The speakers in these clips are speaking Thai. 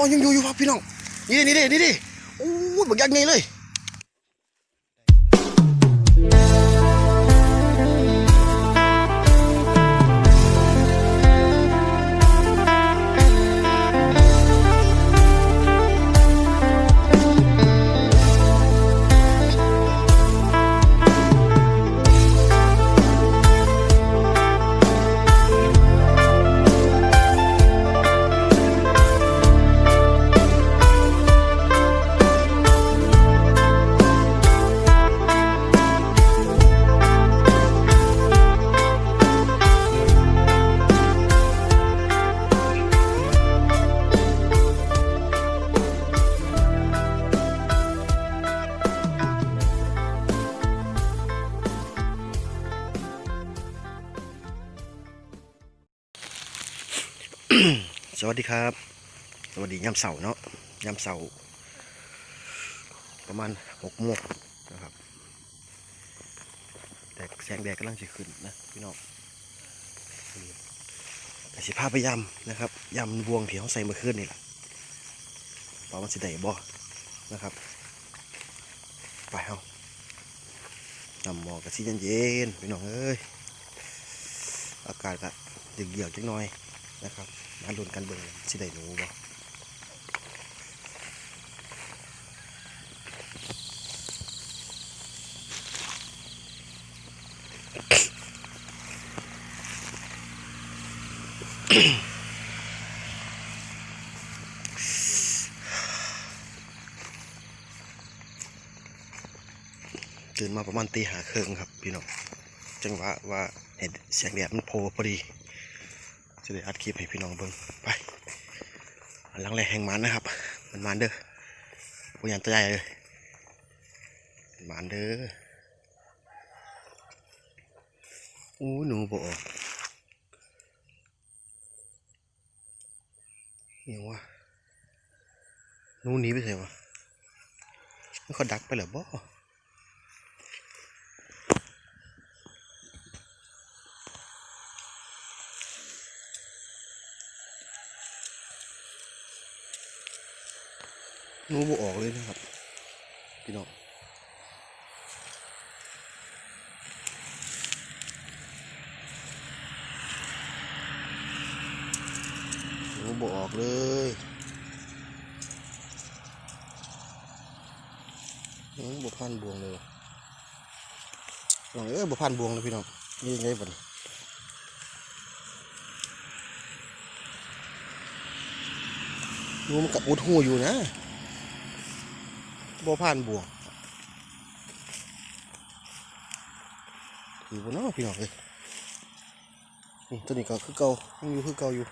อยังอยู่อยู่ครับพี่น้องนี่ดินี่ดินี่ดิโอ้ยบักยักษ์ไงเลย วัสดีครับ สวัสดียามเสาร์เนาะยามเสาร์ประมาณหกโมงนะครับแต่แสงแดดกำลังจะขึ้นนะพี่น้องแต่สิภาพไปยำนะครับยำบวงที่เขาใส่เมื่อคืนนี่แหละว่ามันสิได้บ่นะครับ ไปเฮานำหมอกกับสีเย็นๆพี่น้องเอ้ยอากาศก็เยือกๆจังหน่อย นะครับมาลุ้นกันเบิ่งสิได้หนูบ่ตื่นมาประมาณตีหาเครึ่งครับ พี่น้องจังหวะว่าเห็นแสงแดดมันโผล่พอดี จะได้อัดคลิปให้พี่น้องเบิ่งไปหลังแรกแห่งมันนะครับ มันมันเด้อผู้ยันตัวใหญ่เลยมันเด้ออู้หนูบอกเหี่ยวะหนูหนีไปไหนวะมันเขาดักไปหรอบ่ นูบออกเลยนะครับ พี่น้องหนูบออกเลยหนูบพันบวงเลยลองเอ้ยบพันบวงเลยพี่น้องนี่ยังไงบ่นนูมันกับอุดหูอยู่นะ บ่านบวงถือบ่เนาะพี่น้องเอ้ยนี่ตัวนี้ก็คือเก่ายังอยู่คือเก่าอยู่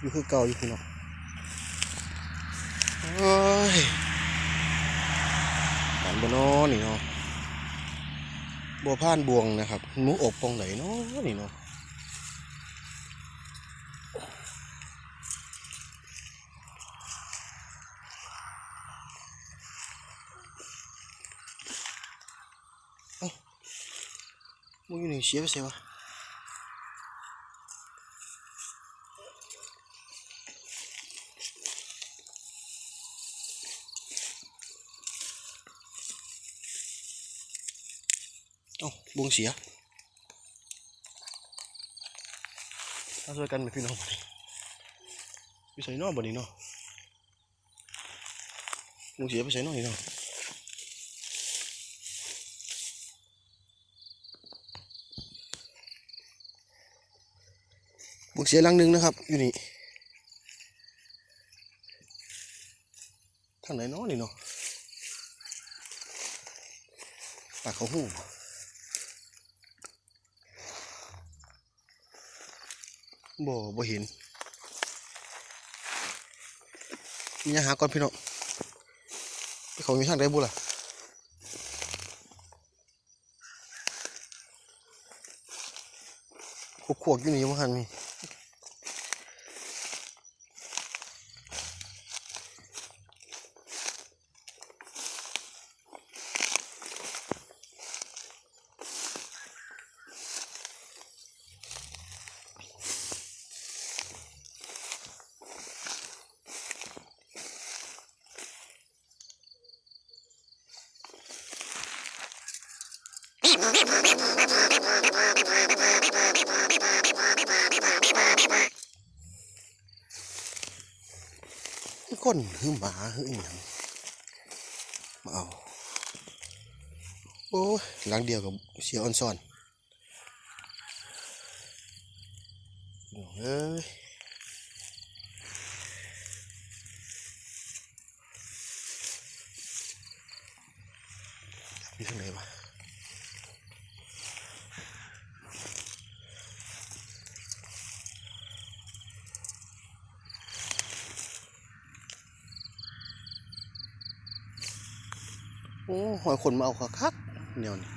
อยู่คือเก่าอยู่พี่น้องโอ้ยกันบน้อนี่เนาะบัวผ่านบวงนะครับหนูอบปองไหนเนาะนี่เนาะเอ้ามึงอยู่นี่เสียไปเสียวะ เอ้าบวงเสียมาช่วยกันไหมพี่น้องบ่นี้พี่ใส่น้อกบ่นี้เนาะบวงเสียไปใส่น้อกนี่เนาะบวงเสียลังหนึ่งนะครับ อยู่นี่ทางไหนเนาะนี่เนาะปากเขาหู บ่บ่เห็นมีอาหาก่อนพี่น้องเขาอยู่ทางไดบุล่ะขวกๆอยู่นี่มั้งฮันมี ก้นหือหมาหืออหยังมาเอาโอ้ หลังเดียวกับเสียออนซอนเอ้ยมีทางไหนวะคนมาเอาคักๆเนี่ยนี่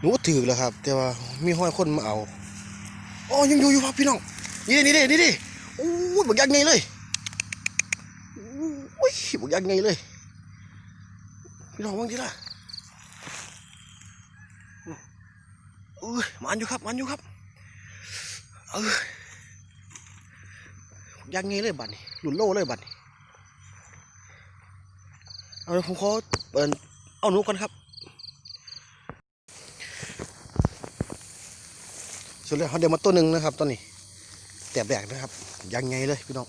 หนูถือแล้วครับ แต่ว่ามีห้อยคนมาเอาอ๋อยังอยู่อยู่ครับพี่น้องนี่ดินี่ดินี่ดิโอ้ยบักยักษ์ไงเลยโอ้ยบักยักษ์ไงเลยพี่น้องว่างทีละ เอ้ยมันอยู่ครับมันอยู่ครับเออยักษ์ไงเลยบัดนี้หลุดโล่เลยบัดนี้เอาผมขอเปิดเอาหนูก่อนครับสุดแล้วเขาเดี๋ยวมาตัวหนึ่งนะครับตอนนี้แต่แบกนะครับ ยังไงเลยพี่น้อง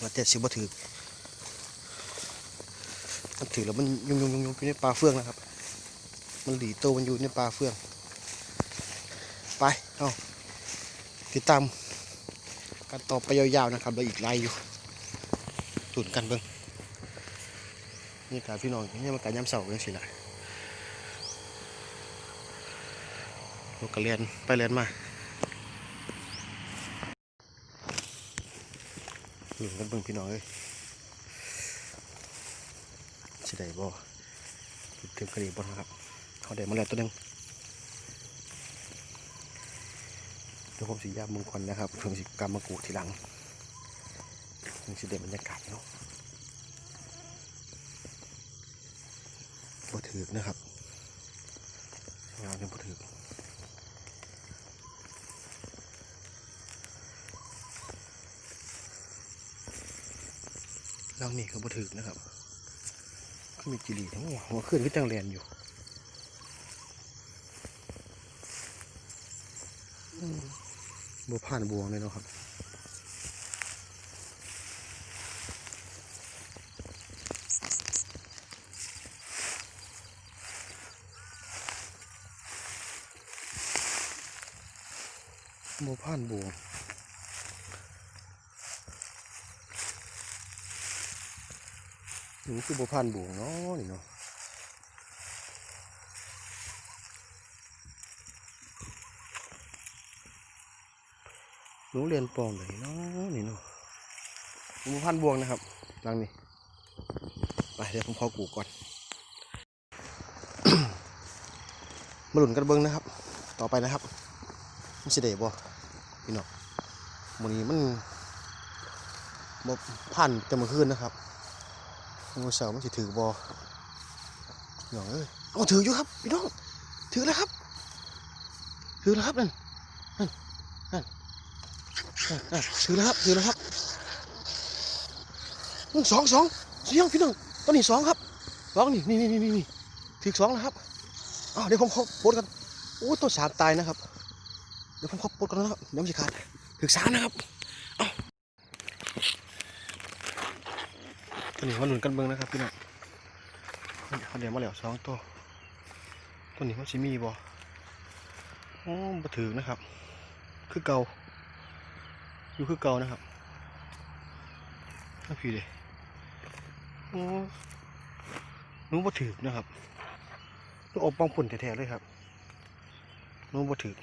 มาแต่สิบ่ถือมันถือแล้วมันยุงยุงยุงยุงอยู่ในปลาเฟืองนะครับ มันหลีโตมันอยู่ในปลาเฟือง ไป เอาติดตามกันต่อไปยาวๆนะครับแล้วอีกไล่อยู่ตุนกันเบิ้งนี่การพี่น้องนี่มันการย้ำเสาเลยสิละลูกก็เรียนไปเรียนมาหลุนกันเบิ่งพี่น้องเอ้ยสิได้บ่ถึงกระดีบ่ครับ เขาได้มาแล้วตัวหนึงเดี๋ยวผมสิยามงก่อนนะครับเพิ่งสิกรรมมากูทีหลังเพิ่งสิเด็บรรยากาศเนาะบ่ถือนะครับงานเป็นบ่ถือเรานี่ก็บ่ถึกนะครับก็มีจิรีทั้งหัวหัวขึ้นก็จังแลนอยู่ อืมบ่ผ่านบวงเลยเนาะครับบผ่านบวงหนูคือบัพันบวงเนาะนี่เนาะ หนูเรียนปลอมเลยเนาะนี่เนาะหนูพันบวงนะครับลังนี้ ไปเดี๋ยวผมขอกูก่อน มาหลุนกันเบิ้งนะครับ ต่อไปนะครับมันสิเดบ่พี่น้องวันนี้มันบ่ผ่านแต่เมื่อคืนนะครับงูเสามันจะถือบอหน่องเอ้ยเอาถืออยู่ครับพี่น้อง ถือแล้วครับ ถือแล้วครับนั่นนั่นนั่นนั่นนั่น ถือแล้วครับถือแล้วครับอื้อสองสองเสียงพี่น้องตอนนี้สองครับสองนี่นี่นี่นี่นี่ถือสองแล้วครับอ้าวเดี๋ยวผมขอปลดกันโอ้ตัวสามตายนะครับ เดี๋ยวผมขอปลดกันนะครับเดี๋ยวมันจะขาดถือสามนะครับตัวนี้มาหนุนกันเบิ้งนะครับพี่น้องเขาเดี๋ยวมาแล้วสองตัวตัวนี้มันชิมีบ่โอ้บ่ถือนะครับ คือเก่า อยู่คือเก่านะครับนั่นพี่เด้โอ้นูบ่ถือนะครับหนูอบปองปุ่นแท้ๆเลยครับนูบ่ถือ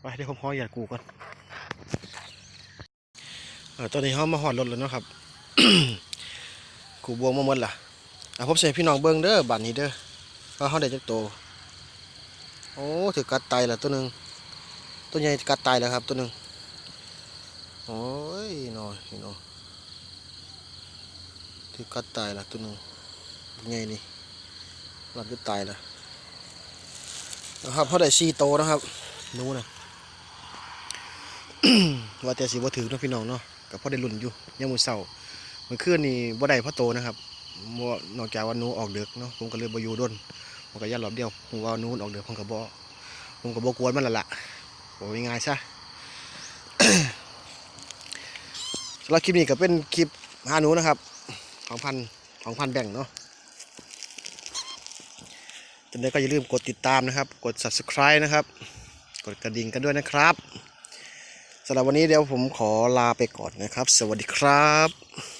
ไปเดี๋ยวผมขออย่ากูก่อนตอนนี้เขามาหอดรถแล้วนะครับ กูบวงมาหมดล่ะอะผมเสียพี่น้องเบิ้งเด้อบัดนี้เด้อว่าเขาได้จักโต โอ้ถือกัดตายล้วตัวหนึ่ง ตัวใหญ่กัดตายแล้วครับตัวหนึ่งโอ้ยนอนพี่นองถือกัดตายแล้วตัวหนึ่งใหญ่นี่หลับจะตายแล้วนะครับเขาได้สี่โตนะครับนู้นะว่าแต่สิบ่าถือนะพี่น้องเนาะก็พอได้ลุ้นอยู่ยังมือเช้ามื้อคืนนี่บ่ได้พราะโตนะครับบ่นอกจากว่านู้ออกเดึกเนาะผมก็เลยบอยู่ดนผมก็ยันรอบเดียวผมว่านูมันออกเดึกผมก็บ่ผมก็บ่กวนมันละล่ะ บ่มีง่ายซะสำหรับคลิปนี้ก็เป็นคลิปหาหนูนะครับ ของพันของพันแบ่งเนาะจนได้ก็อย่าลืมกดติดตามนะครับ กด subscribe นะครับ กดกระดิ่งกันด้วยนะครับสำหรับวันนี้เดี๋ยวผมขอลาไปก่อนนะครับ สวัสดีครับ